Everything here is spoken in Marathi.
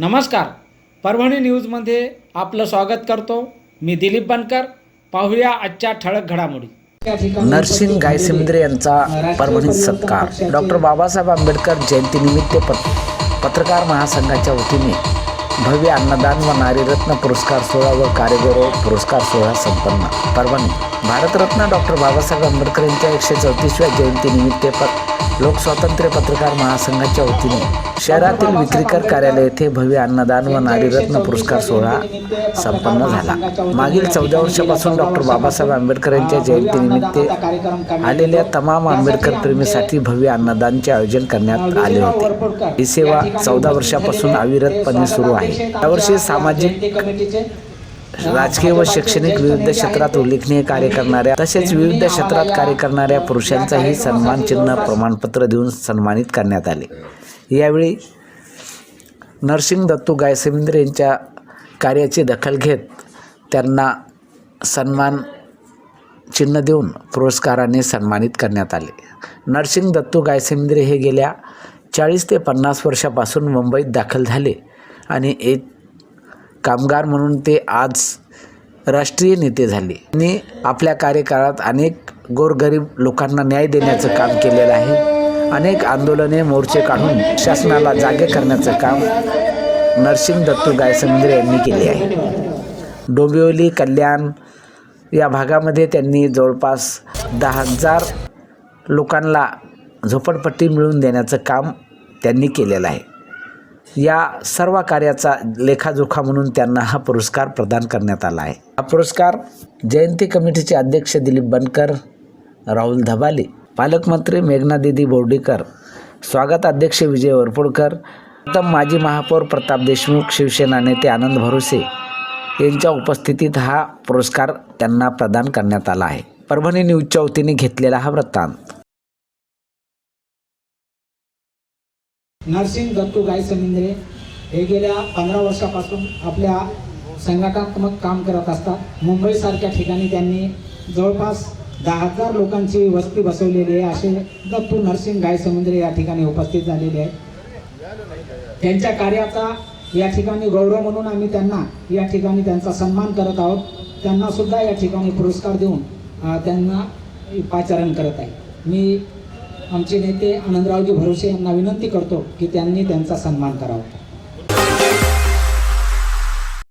नमस्कार. परभणी न्यूजमध्ये आपलं स्वागत करतो. मी दिलीप बनकर. पाहूया आजच्या ठळक घडामोडी. नरसिंग गायसिंद्रे यांचा परभणीत सत्कार. डॉक्टर बाबासाहेब आंबेडकर जयंतीनिमित्त पत पत्रकार महासंघाच्या वतीने भव्य अन्नदान व नारीरत्न पुरस्कार सोहळा व कार्यगौरव पुरस्कार सोहळा संपन्न. परभणी भारतरत्न डॉक्टर बाबासाहेब आंबेडकर यांच्या एकशे चौतीसव्या जयंतीनिमित्त लोकस्वातंत्र्य पत्रकार महासंघाच्या वतीने शहरातील विक्रीकर कार्यालय येथे भव्य अन्नदान व नारीरत्न पुरस्कार सोहळा संपन्न झाला. मागील चौदा वर्षापासून डॉक्टर बाबासाहेब आंबेडकर यांच्या जयंतीनिमित्त आलेल्या तमाम आंबेडकर प्रेमीसाठी भव्य अन्नदानचे आयोजन करण्यात आले होते. ही सेवा चौदा वर्षापासून अविरतपणे सुरू आहे. यावर्षी सामाजिक राजकीय व शैक्षणिक विविध क्षेत्रात उल्लेखनीय कार्य करणाऱ्या तसेच विविध क्षेत्रात कार्य करणाऱ्या पुरुषांचाही सन्मान चिन्ह प्रमाणपत्र देऊन सन्मानित करण्यात आले. यावेळी नरसिंग दत्तू गायसेमिंद्र यांच्या कार्याची दखल घेत त्यांना सन्मान चिन्ह देऊन पुरस्काराने सन्मानित करण्यात आले. नरसिंग दत्तू गायसेमिंद्रे हे गेल्या चाळीस ते पन्नास वर्षापासून मुंबईत दाखल झाले आणि एक कामगार म्हणून ते आज राष्ट्रीय नेते झाले. त्यांनी आपल्या कार्यकाळात अनेक गोरगरीब लोकांना न्याय देण्याचं काम केलेलं आहे. अनेक आंदोलने मोर्चे काढून शासनाला जागे करण्याचं काम नरसिंह दत्तू गायसमुद्रे यांनी केले आहे. डोंबिवली कल्याण या भागामध्ये त्यांनी जवळपास दहा हजार लोकांना झोपडपट्टी मिळवून देण्याचं काम त्यांनी केलेलं आहे. या सर्व कार्याचा लेखाजोखा म्हणून त्यांना हा पुरस्कार प्रदान करण्यात आला आहे. हा पुरस्कार जयंती कमिटीचे अध्यक्ष दिलीप बनकर राहुल धबाले पालकमंत्री मेघनादिदी बोर्डीकर स्वागत अध्यक्ष विजय वरपुडकर प्रथम माजी महापौर प्रताप देशमुख शिवसेना नेते आनंद भरोसे यांच्या उपस्थितीत हा पुरस्कार त्यांना प्रदान करण्यात आला आहे. परभणी न्यूजच्या वतीने घेतलेला हा वृत्तांत. नरसिंग दत्तू गायसमिंद्रे हे गेल्या पंधरा वर्षापासून आपल्या संघटनात्मक काम करत असतात. मुंबईसारख्या ठिकाणी त्यांनी जवळपास दहा हजार लोकांची वस्ती बसवलेली आहे. असे दत्तू नरसिंग गायसमुद्रे या ठिकाणी उपस्थित झालेले आहेत. त्यांच्या कार्याचा या ठिकाणी गौरव म्हणून आम्ही त्यांना या ठिकाणी त्यांचा सन्मान करत आहोत. त्यांना सुद्धा या ठिकाणी पुरस्कार देऊन त्यांना पाचारण करत आहे. मी आमचे नेते आनंदरावजी भरोसे यांना विनंती करतो की त्यांनी त्यांचा सन्मान करावा.